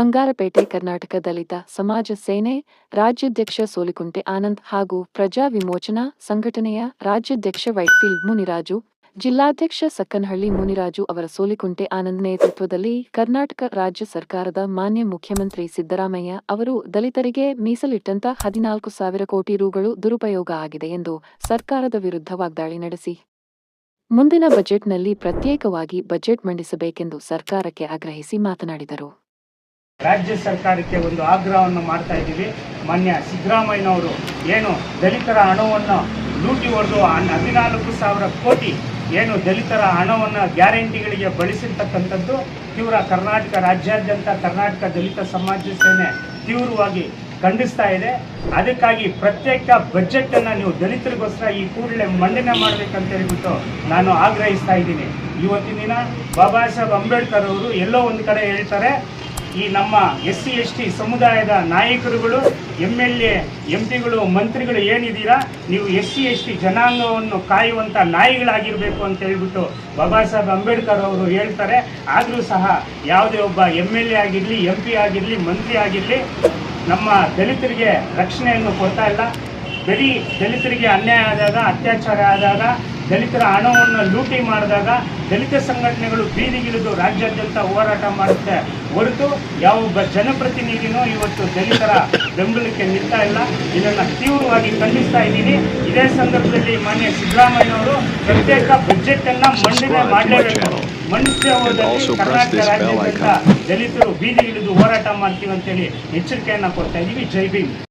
ಬಂಗಾರಪೇಟೆ ಕರ್ನಾಟಕ ದಲಿತ ಸಮಾಜ ಸೇನೆ ರಾಜ್ಯಾಧ್ಯಕ್ಷ ಸೋಲಿಕುಂಟೆ ಆನಂದ್ ಹಾಗೂ ಪ್ರಜಾ ವಿಮೋಚನಾ ಸಂಘಟನೆಯ ರಾಜ್ಯಾಧ್ಯಕ್ಷ ವೈಟ್ಫೀಲ್ಡ್ ಮುನಿರಾಜು, ಜಿಲ್ಲಾಧ್ಯಕ್ಷ ಸಕ್ಕನಹಳ್ಳಿ ಮುನಿರಾಜು ಅವರ ಸೋಲಿಕುಂಟೆ ಆನಂದ್ ನೇತೃತ್ವದಲ್ಲಿ ಕರ್ನಾಟಕ ರಾಜ್ಯ ಸರ್ಕಾರದ ಮಾನ್ಯ ಮುಖ್ಯಮಂತ್ರಿ ಸಿದ್ದರಾಮಯ್ಯ ಅವರು ದಲಿತರಿಗೆ ಮೀಸಲಿಟ್ಟಂತ ಹದಿನಾಲ್ಕು ಸಾವಿರ ಕೋಟಿ ರುಗಳು ದುರುಪಯೋಗ ಆಗಿದೆ ಎಂದು ಸರ್ಕಾರದ ವಿರುದ್ಧ ವಾಗ್ದಾಳಿ ನಡೆಸಿ. ಮುಂದಿನ ಬಜೆಟ್ನಲ್ಲಿ ಪ್ರತ್ಯೇಕವಾಗಿ ಬಜೆಟ್ ಮಂಡಿಸಬೇಕೆಂದು ಸರ್ಕಾರಕ್ಕೆ ಆಗ್ರಹಿಸಿ ಮಾತನಾಡಿದರು. ರಾಜ್ಯ ಸರ್ಕಾರಕ್ಕೆ ಒಂದು ಆಗ್ರಹವನ್ನು ಮಾಡ್ತಾ ಇದ್ದೀವಿ. ಮಾನ್ಯ ಸಿದ್ದರಾಮಯ್ಯನವರು ಏನು ದಲಿತರ ಹಣವನ್ನು ಲೂಟಿ ಹೊಡೆದು ಹದಿನಾಲ್ಕು ಸಾವಿರ ಕೋಟಿ ಏನು ದಲಿತರ ಹಣವನ್ನು ಗ್ಯಾರಂಟಿಗಳಿಗೆ ಬಳಸಿರ್ತಕ್ಕಂಥದ್ದು ತೀವ್ರ ಕರ್ನಾಟಕ ರಾಜ್ಯಾದ್ಯಂತ ಕರ್ನಾಟಕ ದಲಿತ ಸಮಾಜ ಸೇನೆ ತೀವ್ರವಾಗಿ ಖಂಡಿಸ್ತಾ ಇದೆ. ಅದಕ್ಕಾಗಿ ಪ್ರತ್ಯೇಕ ಬಜೆಟ್ ಅನ್ನ ನೀವು ದಲಿತರಿಗೋಸ್ಕರ ಈ ಕೂಡಲೇ ಮಂಡನೆ ಮಾಡಬೇಕಂತ ಹೇಳ್ಬಿಟ್ಟು ನಾನು ಆಗ್ರಹಿಸ್ತಾ ಇದ್ದೀನಿ. ಇವತ್ತಿನ ದಿನ ಬಾಬಾ ಸಾಹೇಬ್ ಅಂಬೇಡ್ಕರ್ ಅವರು ಎಲ್ಲೋ ಒಂದು ಕಡೆ ಹೇಳ್ತಾರೆ ಈ ನಮ್ಮ ಎಸ್ ಸಿ ಎಸ್ ಟಿ ಸಮುದಾಯದ ನಾಯಕರುಗಳು ಎಂ ಎಲ್ ಎ ಎಂ ಪಿಗಳು ಮಂತ್ರಿಗಳು ಏನಿದ್ದೀರಾ, ನೀವು ಎಸ್ ಸಿ ಎಸ್ ಟಿ ಜನಾಂಗವನ್ನು ಕಾಯುವಂಥ ನಾಯಿಗಳಾಗಿರಬೇಕು ಅಂತ ಹೇಳ್ಬಿಟ್ಟು ಬಾಬಾ ಸಾಹೇಬ್ ಅಂಬೇಡ್ಕರ್ ಅವರು ಹೇಳ್ತಾರೆ. ಆದರೂ ಸಹ ಯಾವುದೇ ಒಬ್ಬ ಎಂ ಎಲ್ ಎ ಆಗಿರಲಿ ಎಂ ಪಿ ಆಗಿರಲಿ, ಮಂತ್ರಿ ಆಗಿರಲಿ, ನಮ್ಮ ದಲಿತರಿಗೆ ರಕ್ಷಣೆಯನ್ನು ಕೊಡ್ತಾ ಇಲ್ಲ. ಬರೀ ದಲಿತರಿಗೆ ಅನ್ಯಾಯ ಆದಾಗ, ಅತ್ಯಾಚಾರ ಆದಾಗ, ದಲಿತರ ಹಣವನ್ನು ಲೂಟಿ ಮಾಡಿದಾಗ ದಲಿತ ಸಂಘಟನೆಗಳು ಬೀದಿಗಿಳಿದು ರಾಜ್ಯಾದ್ಯಂತ ಹೋರಾಟ ಮಾಡುತ್ತೆ. ಹೊರತು ಯಾವೊಬ್ಬ ಜನಪ್ರತಿನಿಧಿನೂ ಇವತ್ತು ದಲಿತರ ಬೆಂಬಲಕ್ಕೆ ನಿಲ್ತಾ ಇಲ್ಲ. ಇದನ್ನು ತೀವ್ರವಾಗಿ ಖಂಡಿಸ್ತಾ ಇದ್ದೀನಿ. ಇದೇ ಸಂದರ್ಭದಲ್ಲಿ ಮಾನ್ಯ ಸಿದ್ದರಾಮಯ್ಯನವರು ಪ್ರತ್ಯೇಕ ಬಜೆಟ್ ಅನ್ನ ಮಂಡನೆ ಮಾಡಲೇಬೇಕು. ಮಂಡಿಸದೆ ಹೋದಲ್ಲಿ ಕರ್ನಾಟಕ ರಾಜ್ಯದಿಂದ ದಲಿತರು ಬೀದಿಗಿಳಿದು ಹೋರಾಟ ಮಾಡ್ತೀವಿ ಅಂತೇಳಿ ಎಚ್ಚರಿಕೆಯನ್ನು ಕೊಡ್ತಾ ಇದ್ದೀವಿ. ಜೈ ಭೀಮ್.